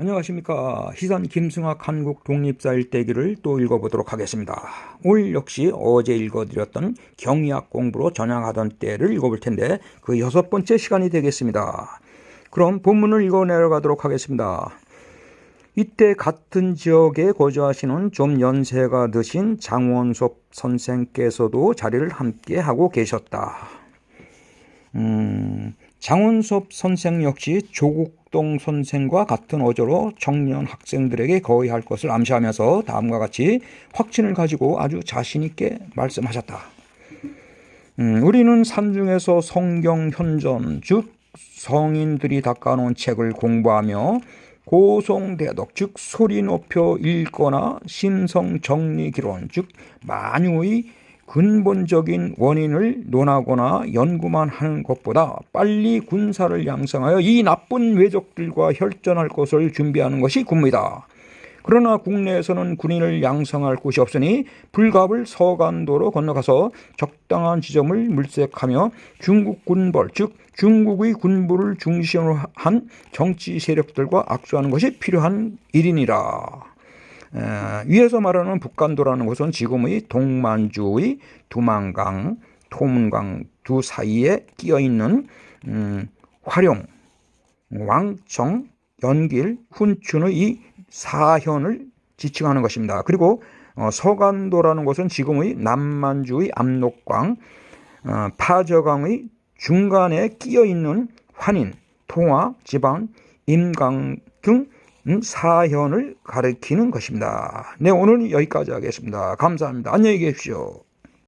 안녕하십니까. 희산 김승학 한국 독립사 일대기를 또 읽어보도록 하겠습니다. 오늘 역시 어제 읽어드렸던 경의학 공부로 전향하던 때를 읽어볼 텐데 그 여섯 번째 시간이 되겠습니다. 그럼 본문을 읽어 내려가도록 하겠습니다. 이때 같은 지역에 거주하시는 좀 연세가 드신 장원섭 선생께서도 자리를 함께 하고 계셨다. 음, 장원섭 선생 역시 조국 동 선생과 같은 어조로 청년 학생들에게 거의 할 것을 암시하면서 다음과 같이 확신을 가지고 아주 자신 있게 말씀하셨다. 음, 우리는 산중에서 성경 현전, 즉 성인들이 닦아놓은 책을 공부하며 고송대독, 즉 소리 높여 읽거나 심성 정리 기론, 즉 만유의 근본적인 원인을 논하거나 연구만 하는 것보다 빨리 군사를 양성하여 이 나쁜 외적들과 혈전할 것을 준비하는 것이 군무이다. 그러나 국내에서는 군인을 양성할 곳이 없으니 불갑을 서간도로 건너가서 적당한 지점을 물색하며 중국 군벌, 즉 중국의 군부를 중심으로 한 정치 세력들과 악수하는 것이 필요한 일이니라. 에, 위에서 말하는 북간도라는 것은 지금의 동만주의 두만강, 토문강 두 사이에 끼어 있는 음, 화룡, 왕청, 연길, 훈춘의 이 사현을 지칭하는 것입니다. 그리고 어, 서간도라는 것은 지금의 남만주의 압록강, 어, 파저강의 중간에 끼어 있는 환인, 통화, 지방, 임강 등 사현을 가리키는 것입니다. 네, 오늘은 여기까지 하겠습니다. 감사합니다. 안녕히 계십시오.